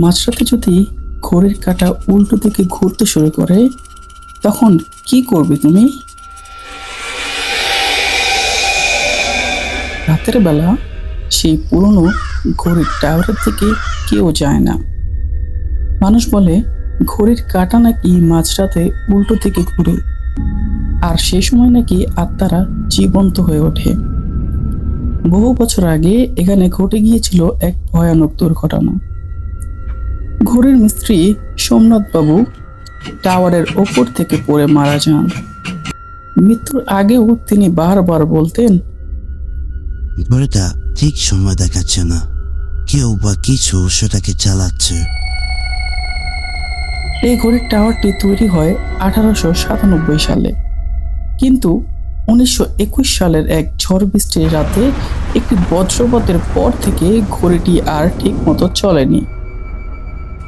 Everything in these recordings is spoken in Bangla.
মাঝরাতে যদি ঘড়ির কাঁটা উল্টো দিকে ঘুরতে শুরু করে। তখন কি করবে তুমি? রাতের বেলা সেই পুরনো ঘড়ির টাওয়ারের দিকে কেউ যায় না। মানুষ বলে, ঘড়ির কাঁটা নাকি মাঝরাতে উল্টো দিকে ঘুরে। আর সে সময় নাকি আত্মারা জীবন্ত হয়ে ওঠে। বহু বছর আগে এখানে ঘটে গিয়েছিল এক ভয়ানক দুর্ঘটনা। ঘড়ির মিস্ত্রি সোমনাথ বাবু টাওয়ারের ওপর থেকে পড়ে মারা যান। মৃত্যুর আগেও তিনি বারবার বলতেন ঘড়িটা ঠিক সময় দেখাচ্ছে না। কেউ বা কিছু সেটাকে চালাচ্ছে। এই ঘড়ির টাওয়ারটি তৈরি হয় আঠারোশো সাতানব্বই সালে। কিন্তু উনিশশো একুশ সালের এক ঝড় বৃষ্টির রাতে একটি বজ্রপাতের পর থেকে ঘড়িটি আর ঠিক মতো চলেনি।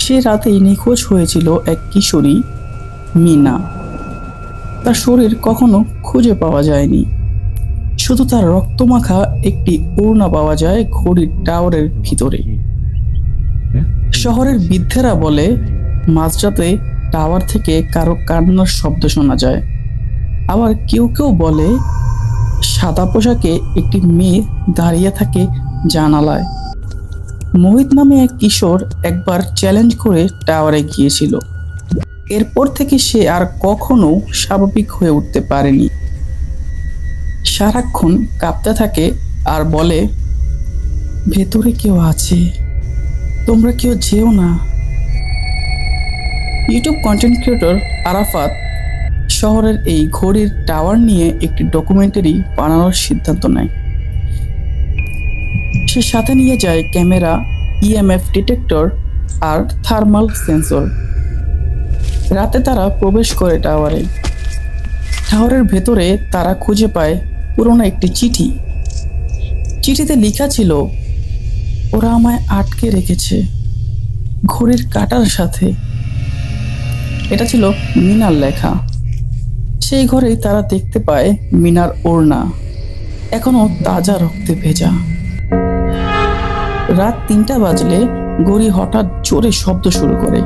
সে রাতেই নিখোঁজ হয়েছিল এক কিশোরী, মিনা। তার শরীর কখনো খুঁজে পাওয়া যায়নি। শুধু তার রক্তমাখা একটি ওড়না পাওয়া যায় ঘড়ির টাওয়ারের ভিতরে। শহরের বৃদ্ধেরা বলে, মাঝরাতে টাওয়ার থেকে কারও কান্নার শব্দ শোনা যায়। আবার কেউ কেউ বলে, সাদা পোশাকে একটি মেয়ে দাঁড়িয়ে থাকে জানালায়। মোহিত নামে এক কিশোর একবার চ্যালেঞ্জ করে টাওয়ারে গিয়েছিল। এরপর থেকে সে আর কখনো স্বাভাবিক হয়ে উঠতে পারেনি। সারাক্ষণ কাঁপতে থাকে আর বলে, ভেতরে কেউ আছে। তোমরা কেউ যেও না। ইউটিউব কন্টেন্ট ক্রিয়েটর আরাফাত শহরের এই ঘড়ির টাওয়ার নিয়ে একটি ডকুমেন্টারি বানানোর সিদ্ধান্ত নেয়। সে সাথে নিয়ে যায় ক্যামেরা, ইএমএফ ডিটেক্টর আর থার্মাল সেন্সর। রাতে তারা প্রবেশ করে টাওয়ারে। টাওয়ারের ভেতরে তারা খুঁজে পায় পুরনো একটি চিঠি। চিঠিতে লেখা ছিল, ওরা আমায় আটকে রেখেছে ঘড়ির কাটার সাথে। এটা ছিল মিনার লেখা। সেই ঘরেই তারা দেখতে পায় মিনার ওড়না। এখনও তাজা রক্তে ভেজা। রাত তিনটা বাজলে গড়ি হঠাৎ জোরে শব্দ শুরু করে।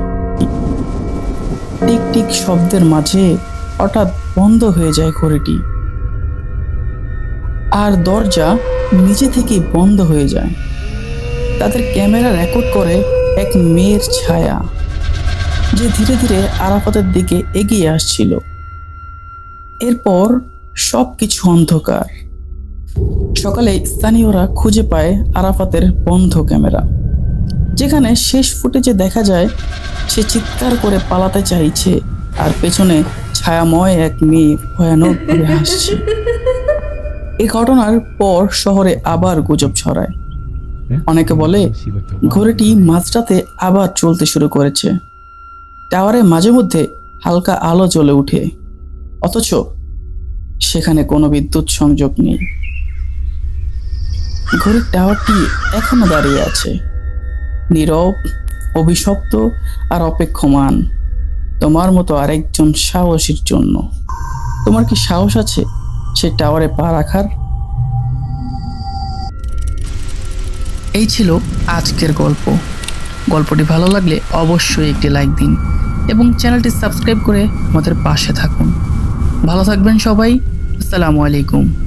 টিক টিক শব্দের মাঝে হঠাৎ বন্ধ হয়ে যায় ঘড়িটি। আর দরজা নিজে থেকেই বন্ধ হয়ে যায়। তাদের ক্যামেরা রেকর্ড করে এক মেয়ের ছায়া, যে ধীরে ধীরে আরাফাতের দিকে এগিয়ে আসছিল। এরপর সব কিছু অন্ধকার। সকালে স্থানীয়রা খুঁজে পায় আরাফাতের বন্ধ ক্যামেরা। যেখানে শেষ ফুটেজে দেখা যায়, সে চিৎকার করে পালাতে চাইছে আর পেছনে ছায়াময় এক মেয়ে ভয়ানকভাবে হাসছে। এই ঘটনার পর শহরে আবার গুজব ছড়ায়। অনেকে বলে, ঘড়িটি মাঝরাতে আবার চলতে শুরু করেছে। টাওয়ারে মাঝে মধ্যে হালকা আলো জ্বলে উঠে অথচ সেখানে কোনো বিদ্যুৎ সংযোগ নেই। ঘড়ির টাওয়ারটি এখনও দাঁড়িয়ে আছে। নীরব, অভিশপ্ত আর অপেক্ষমান, তোমার মতো আরেকজন সাহসীর জন্য। তোমার কি সাহস আছে সে টাওয়ারে পা রাখার? এই ছিল আজকের গল্প। গল্পটি ভালো লাগলে অবশ্যই একটি লাইক দিন এবং চ্যানেলটি সাবস্ক্রাইব করে আমাদের পাশে থাকুন। ভালো থাকবেন সবাই। আসসালামু আলাইকুম।